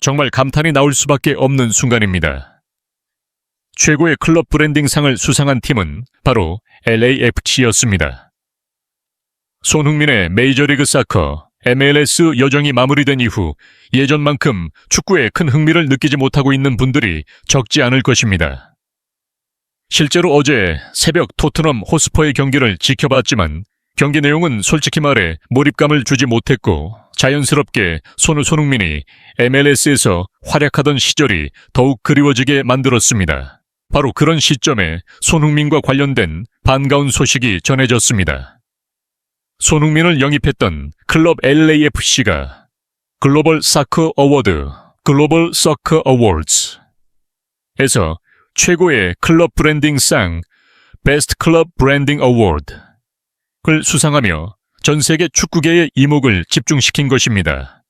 정말 감탄이 나올 수밖에 없는 순간입니다. 최고의 클럽 브랜딩상을 수상한 팀은 바로 LAFC였습니다. 손흥민의 메이저리그 사커 MLS 여정이 마무리된 이후 예전만큼 축구에 큰 흥미를 느끼지 못하고 있는 분들이 적지 않을 것입니다. 실제로 어제 새벽 토트넘 호스퍼의 경기를 지켜봤지만 경기 내용은 솔직히 말해 몰입감을 주지 못했고 자연스럽게 손우 손흥민이 MLS에서 활약하던 시절이 더욱 그리워지게 만들었습니다. 바로 그런 시점에 손흥민과 관련된 반가운 소식이 전해졌습니다. 손흥민을 영입했던 클럽 LAFC가 글로벌 사커 어워드, 글로벌 서커 어워즈 에서 최고의 클럽 브랜딩상 베스트 클럽 브랜딩 어워드를 수상하며 전 세계 축구계의 이목을 집중시킨 것입니다.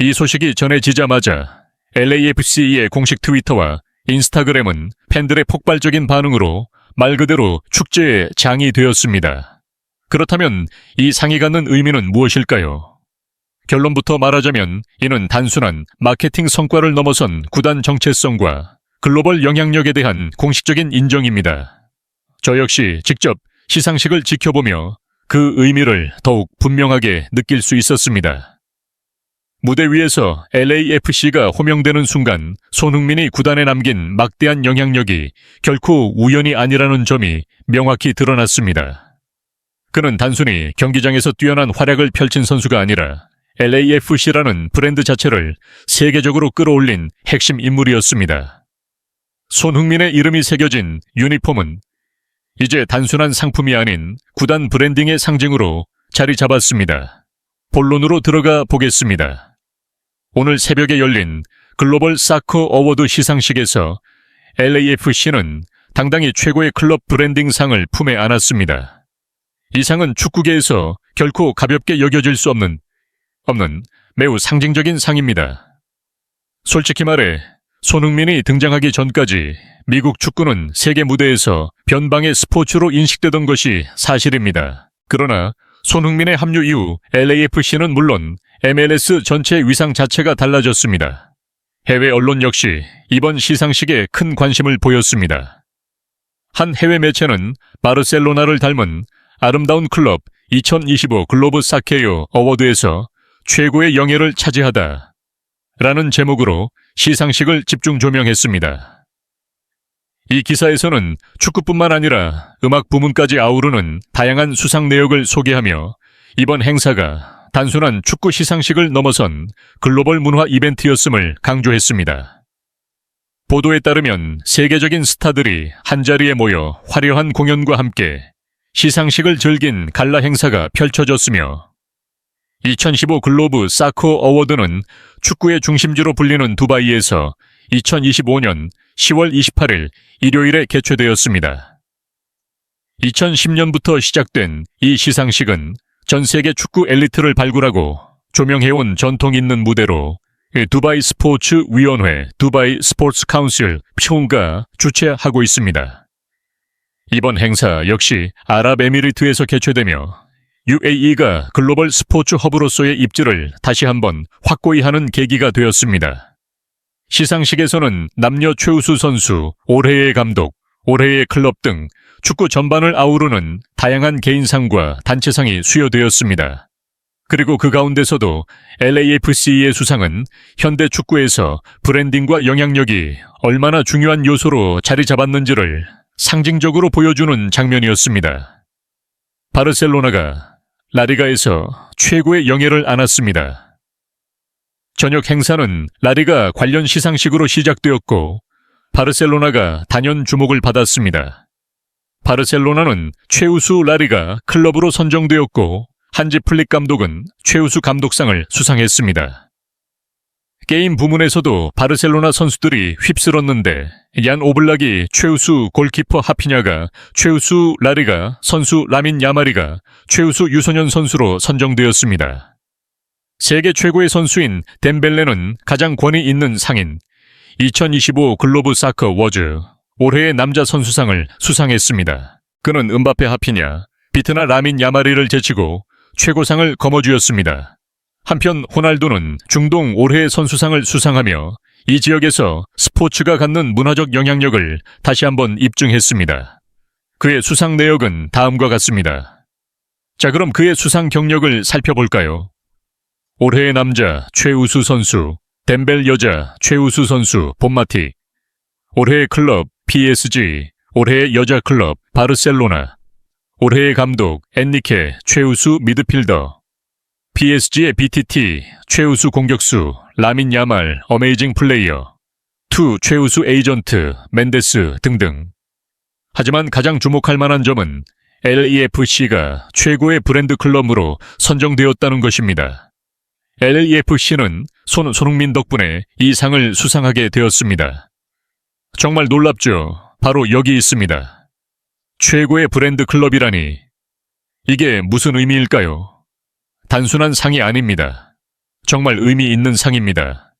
이 소식이 전해지자마자 LAFC의 공식 트위터와 인스타그램은 팬들의 폭발적인 반응으로 말 그대로 축제의 장이 되었습니다. 그렇다면 이 상이 갖는 의미는 무엇일까요? 결론부터 말하자면 이는 단순한 마케팅 성과를 넘어선 구단 정체성과 글로벌 영향력에 대한 공식적인 인정입니다. 저 역시 직접 시상식을 지켜보며 그 의미를 더욱 분명하게 느낄 수 있었습니다. 무대 위에서 LAFC가 호명되는 순간 손흥민이 구단에 남긴 막대한 영향력이 결코 우연이 아니라는 점이 명확히 드러났습니다. 그는 단순히 경기장에서 뛰어난 활약을 펼친 선수가 아니라 LAFC라는 브랜드 자체를 세계적으로 끌어올린 핵심 인물이었습니다. 손흥민의 이름이 새겨진 유니폼은 이제 단순한 상품이 아닌 구단 브랜딩의 상징으로 자리 잡았습니다. 본론으로 들어가 보겠습니다. 오늘 새벽에 열린 글로벌 사커 어워드 시상식에서 LAFC는 당당히 최고의 클럽 브랜딩 상을 품에 안았습니다. 이 상은 축구계에서 결코 가볍게 여겨질 수 없는, 없는 매우 상징적인 상입니다. 솔직히 말해, 손흥민이 등장하기 전까지 미국 축구는 세계 무대에서 변방의 스포츠로 인식되던 것이 사실입니다. 그러나 손흥민의 합류 이후 LAFC는 물론 MLS 전체 위상 자체가 달라졌습니다. 해외 언론 역시 이번 시상식에 큰 관심을 보였습니다. 한 해외 매체는 바르셀로나를 닮은 아름다운 클럽 2025 글로브 사케요 어워드에서 최고의 영예를 차지하다 라는 제목으로 시상식을 집중 조명했습니다. 이 기사에서는 축구뿐만 아니라 음악 부문까지 아우르는 다양한 수상 내역을 소개하며 이번 행사가 단순한 축구 시상식을 넘어선 글로벌 문화 이벤트였음을 강조했습니다. 보도에 따르면 세계적인 스타들이 한자리에 모여 화려한 공연과 함께 시상식을 즐긴 갈라 행사가 펼쳐졌으며 2015 글로브 사커 어워드는 축구의 중심지로 불리는 두바이에서 2025년 10월 28일 일요일에 개최되었습니다. 2010년부터 시작된 이 시상식은 전 세계 축구 엘리트를 발굴하고 조명해온 전통 있는 무대로 두바이 스포츠 위원회, 두바이 스포츠 카운슬, 평가 주최하고 있습니다. 이번 행사 역시 아랍에미리트에서 개최되며 UAE가 글로벌 스포츠 허브로서의 입지를 다시 한번 확고히 하는 계기가 되었습니다. 시상식에서는 남녀 최우수 선수, 올해의 감독, 올해의 클럽 등 축구 전반을 아우르는 다양한 개인상과 단체상이 수여되었습니다. 그리고 그 가운데서도 LAFC의 수상은 현대 축구에서 브랜딩과 영향력이 얼마나 중요한 요소로 자리 잡았는지를 상징적으로 보여주는 장면이었습니다. 바르셀로나가 라리가에서 최고의 영예를 안았습니다. 저녁 행사는 라리가 관련 시상식으로 시작되었고 바르셀로나가 단연 주목을 받았습니다. 바르셀로나는 최우수 라리가 클럽으로 선정되었고 한지 플릭 감독은 최우수 감독상을 수상했습니다. 게임 부문에서도 바르셀로나 선수들이 휩쓸었는데 얀 오블락이 최우수 골키퍼 하피냐가 최우수 라리가 선수 라민 야마리가 최우수 유소년 선수로 선정되었습니다. 세계 최고의 선수인 덴벨레는 가장 권위 있는 상인 2025 글로브 사커 워즈 올해의 남자 선수상을 수상했습니다. 그는 은바페 하피냐, 비트나 라민 야마리를 제치고 최고상을 거머쥐었습니다. 한편 호날두는 중동 올해의 선수상을 수상하며 이 지역에서 스포츠가 갖는 문화적 영향력을 다시 한번 입증했습니다. 그의 수상 내역은 다음과 같습니다. 자, 그럼 그의 수상 경력을 살펴볼까요? 올해의 남자 최우수 선수, 덴벨 여자 최우수 선수 본마티, 올해의 클럽 PSG, 올해의 여자 클럽 바르셀로나, 올해의 감독 엔리케 최우수 미드필더, PSG의 BTT 최우수 공격수 라민 야말 어메이징 플레이어, 투 최우수 에이전트 멘데스 등등. 하지만 가장 주목할 만한 점은 LEFC가 최고의 브랜드 클럽으로 선정되었다는 것입니다. LEFC는 손, 손흥민 덕분에 이 상을 수상하게 되었습니다. 정말 놀랍죠? 바로 여기 있습니다. 최고의 브랜드 클럽이라니. 이게 무슨 의미일까요? 단순한 상이 아닙니다. 정말 의미 있는 상입니다.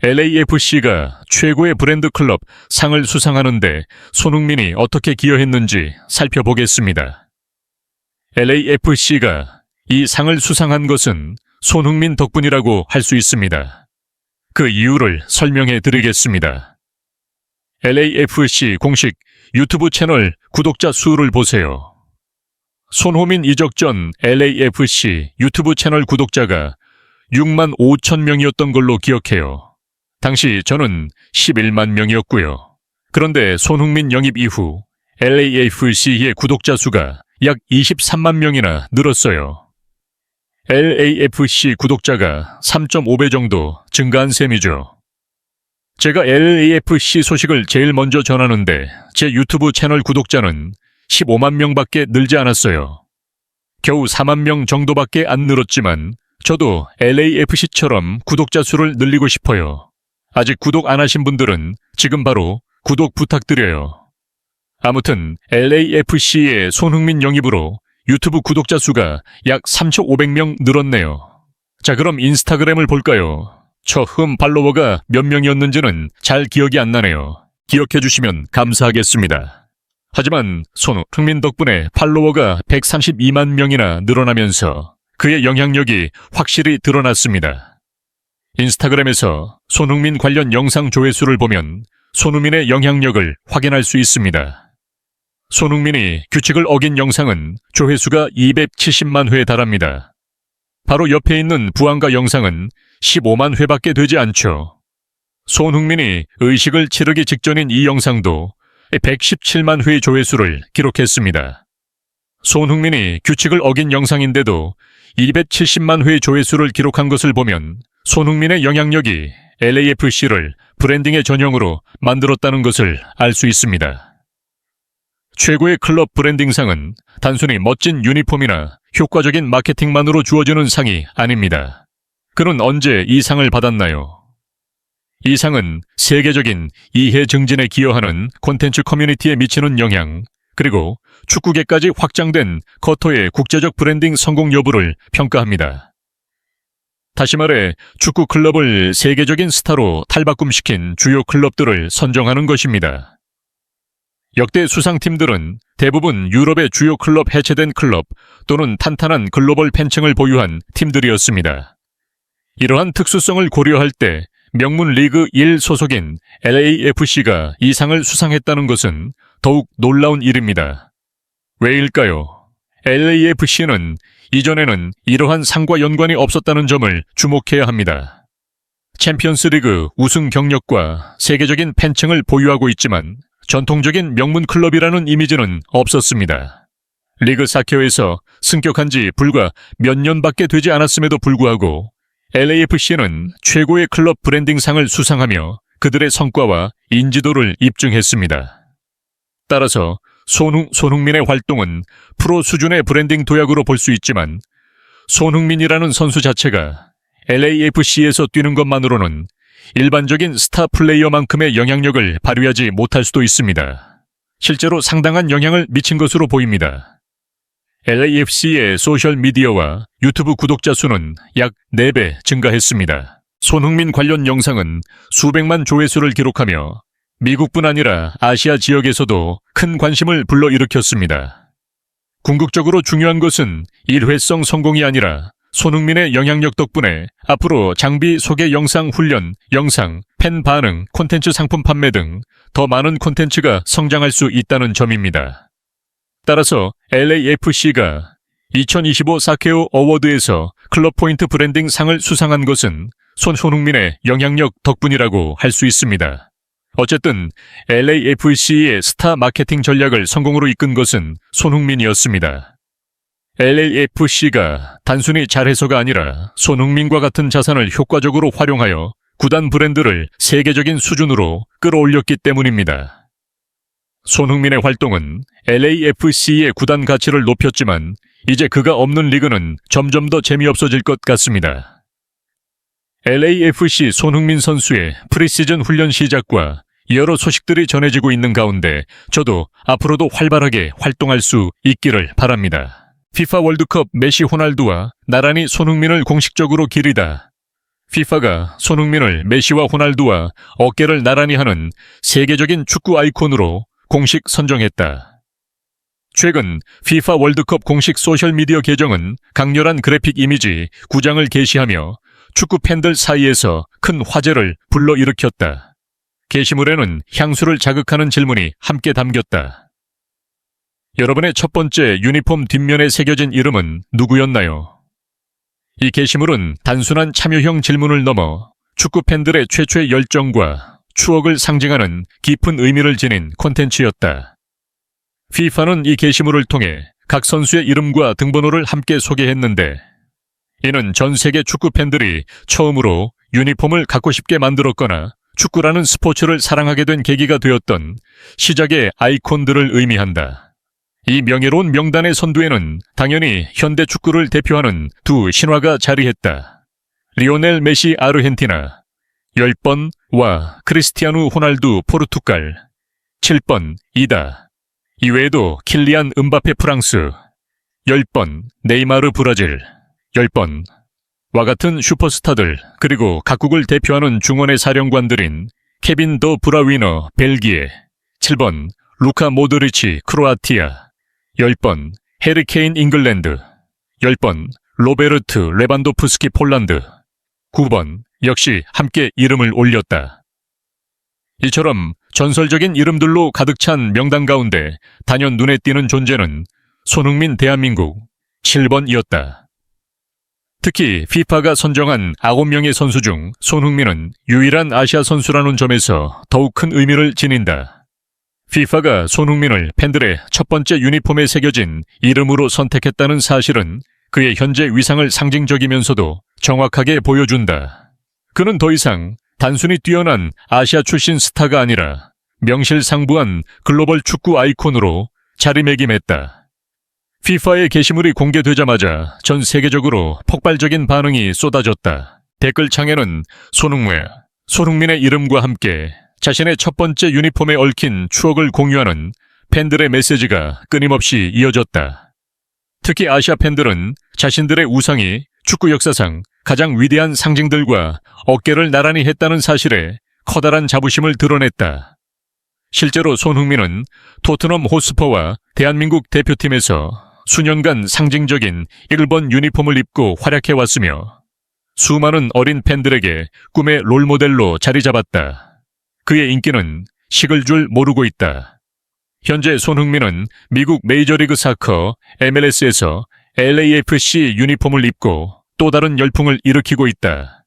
LAFC가 최고의 브랜드 클럽 상을 수상하는데 손흥민이 어떻게 기여했는지 살펴보겠습니다. LAFC가 이 상을 수상한 것은 손흥민 덕분이라고 할 수 있습니다. 그 이유를 설명해 드리겠습니다. LAFC 공식 유튜브 채널 구독자 수를 보세요. 손호민 이적 전 LAFC 유튜브 채널 구독자가 6만 5천 명이었던 걸로 기억해요. 당시 저는 11만 명이었고요. 그런데 손흥민 영입 이후 LAFC의 구독자 수가 약 23만 명이나 늘었어요. LAFC 구독자가 3.5배 정도 증가한 셈이죠. 제가 LAFC 소식을 제일 먼저 전하는데 제 유튜브 채널 구독자는 15만 명밖에 늘지 않았어요. 겨우 4만 명 정도밖에 안 늘었지만 저도 LAFC처럼 구독자 수를 늘리고 싶어요. 아직 구독 안 하신 분들은 지금 바로 구독 부탁드려요. 아무튼 LAFC의 손흥민 영입으로 유튜브 구독자 수가 약 3,500명 늘었네요. 자, 그럼 인스타그램을 볼까요? 처음 팔로워가 몇 명이었는지는 잘 기억이 안 나네요. 기억해 주시면 감사하겠습니다. 하지만 손흥민 덕분에 팔로워가 132만 명이나 늘어나면서 그의 영향력이 확실히 드러났습니다. 인스타그램에서 손흥민 관련 영상 조회수를 보면 손흥민의 영향력을 확인할 수 있습니다. 손흥민이 규칙을 어긴 영상은 조회수가 270만 회에 달합니다. 바로 옆에 있는 부안가 영상은 15만 회밖에 되지 않죠. 손흥민이 의식을 치르기 직전인 이 영상도 117만 회의 조회수를 기록했습니다. 손흥민이 규칙을 어긴 영상인데도 270만 회의 조회수를 기록한 것을 보면 손흥민의 영향력이 LAFC를 브랜딩의 전형으로 만들었다는 것을 알 수 있습니다. 최고의 클럽 브랜딩상은 단순히 멋진 유니폼이나 효과적인 마케팅만으로 주어지는 상이 아닙니다. 그는 언제 이 상을 받았나요? 이 상은 세계적인 이해 증진에 기여하는 콘텐츠 커뮤니티에 미치는 영향, 그리고 축구계까지 확장된 커터의 국제적 브랜딩 성공 여부를 평가합니다. 다시 말해 축구 클럽을 세계적인 스타로 탈바꿈시킨 주요 클럽들을 선정하는 것입니다. 역대 수상팀들은 대부분 유럽의 주요 클럽 해체된 클럽 또는 탄탄한 글로벌 팬층을 보유한 팀들이었습니다. 이러한 특수성을 고려할 때 명문 리그 1 소속인 LAFC가 이 상을 수상했다는 것은 더욱 놀라운 일입니다. 왜일까요? LAFC는 이전에는 이러한 상과 연관이 없었다는 점을 주목해야 합니다. 챔피언스 리그 우승 경력과 세계적인 팬층을 보유하고 있지만 전통적인 명문 클럽이라는 이미지는 없었습니다. 리그 사케어에서 승격한 지 불과 몇 년밖에 되지 않았음에도 불구하고 LAFC는 최고의 클럽 브랜딩상을 수상하며 그들의 성과와 인지도를 입증했습니다. 따라서 손흥, 손흥민의 활동은 프로 수준의 브랜딩 도약으로 볼 수 있지만 손흥민이라는 선수 자체가 LAFC에서 뛰는 것만으로는 일반적인 스타 플레이어만큼의 영향력을 발휘하지 못할 수도 있습니다. 실제로 상당한 영향을 미친 것으로 보입니다. LAFC의 소셜미디어와 유튜브 구독자 수는 약 4배 증가했습니다. 손흥민 관련 영상은 수백만 조회수를 기록하며 미국뿐 아니라 아시아 지역에서도 큰 관심을 불러일으켰습니다. 궁극적으로 중요한 것은 일회성 성공이 아니라 손흥민의 영향력 덕분에 앞으로 장비 소개 영상 훈련, 영상, 팬 반응, 콘텐츠 상품 판매 등 더 많은 콘텐츠가 성장할 수 있다는 점입니다. 따라서 LAFC가 2025 사케오 어워드에서 클럽 포인트 브랜딩 상을 수상한 것은 손 손흥민의 영향력 덕분이라고 할 수 있습니다. 어쨌든 LAFC의 스타 마케팅 전략을 성공으로 이끈 것은 손흥민이었습니다. LAFC가 단순히 잘해서가 아니라 손흥민과 같은 자산을 효과적으로 활용하여 구단 브랜드를 세계적인 수준으로 끌어올렸기 때문입니다. 손흥민의 활동은 LAFC의 구단 가치를 높였지만 이제 그가 없는 리그는 점점 더 재미없어질 것 같습니다. LAFC 손흥민 선수의 프리시즌 훈련 시작과 여러 소식들이 전해지고 있는 가운데 저도 앞으로도 활발하게 활동할 수 있기를 바랍니다. 피파 월드컵 메시 호날두와 나란히 손흥민을 공식적으로 기리다. 피파가 손흥민을 메시와 호날두와 어깨를 나란히 하는 세계적인 축구 아이콘으로 공식 선정했다. 최근 피파 월드컵 공식 소셜미디어 계정은 강렬한 그래픽 이미지 9장을 게시하며 축구 팬들 사이에서 큰 화제를 불러일으켰다. 게시물에는 향수를 자극하는 질문이 함께 담겼다. 여러분의 첫 번째 유니폼 뒷면에 새겨진 이름은 누구였나요? 이 게시물은 단순한 참여형 질문을 넘어 축구 팬들의 최초의 열정과 추억을 상징하는 깊은 의미를 지닌 콘텐츠였다. FIFA는 이 게시물을 통해 각 선수의 이름과 등번호를 함께 소개했는데 이는 전 세계 축구 팬들이 처음으로 유니폼을 갖고 싶게 만들었거나 축구라는 스포츠를 사랑하게 된 계기가 되었던 시작의 아이콘들을 의미한다. 이 명예로운 명단의 선두에는 당연히 현대 축구를 대표하는 두 신화가 자리했다. 리오넬 메시 아르헨티나 10번 와 크리스티아누 호날두 포르투갈. 7번 이다. 이외에도 킬리안 음바페 프랑스. 10번 네이마르 브라질. 10번 와 같은 슈퍼스타들 그리고 각국을 대표하는 중원의 사령관들인 케빈 더 브라위너 벨기에. 7번 루카 모드리치 크로아티아. 10번 헤리케인 잉글랜드. 10번 로베르트 레반도프스키 폴란드 9번 역시 함께 이름을 올렸다. 이처럼 전설적인 이름들로 가득 찬 명단 가운데 단연 눈에 띄는 존재는 손흥민 대한민국 7번이었다. 특히 피파가 선정한 9명의 선수 중 손흥민은 유일한 아시아 선수라는 점에서 더욱 큰 의미를 지닌다. 피파가 손흥민을 팬들의 첫 번째 유니폼에 새겨진 이름으로 선택했다는 사실은 그의 현재 위상을 상징적이면서도 정확하게 보여준다. 그는 더 이상 단순히 뛰어난 아시아 출신 스타가 아니라 명실상부한 글로벌 축구 아이콘으로 자리매김했다. FIFA의 게시물이 공개되자마자 전 세계적으로 폭발적인 반응이 쏟아졌다. 댓글창에는 손흥민, 손흥민의 이름과 함께 자신의 첫 번째 유니폼에 얽힌 추억을 공유하는 팬들의 메시지가 끊임없이 이어졌다. 특히 아시아 팬들은 자신들의 우상이 축구 역사상 가장 위대한 상징들과 어깨를 나란히 했다는 사실에 커다란 자부심을 드러냈다. 실제로 손흥민은 토트넘 호스퍼와 대한민국 대표팀에서 수년간 상징적인 1번 유니폼을 입고 활약해 왔으며 수많은 어린 팬들에게 꿈의 롤모델로 자리 잡았다. 그의 인기는 식을 줄 모르고 있다. 현재 손흥민은 미국 메이저리그 사커 MLS에서 LAFC 유니폼을 입고 또 다른 열풍을 일으키고 있다.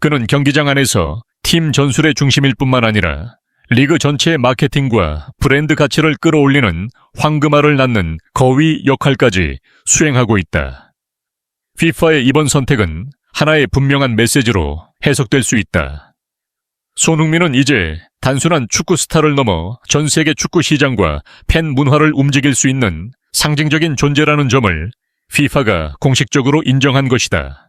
그는 경기장 안에서 팀 전술의 중심일 뿐만 아니라 리그 전체의 마케팅과 브랜드 가치를 끌어올리는 황금알을 낳는 거위 역할까지 수행하고 있다. FIFA의 이번 선택은 하나의 분명한 메시지로 해석될 수 있다. 손흥민은 이제 단순한 축구 스타를 넘어 전 세계 축구 시장과 팬 문화를 움직일 수 있는 상징적인 존재라는 점을 FIFA가 공식적으로 인정한 것이다.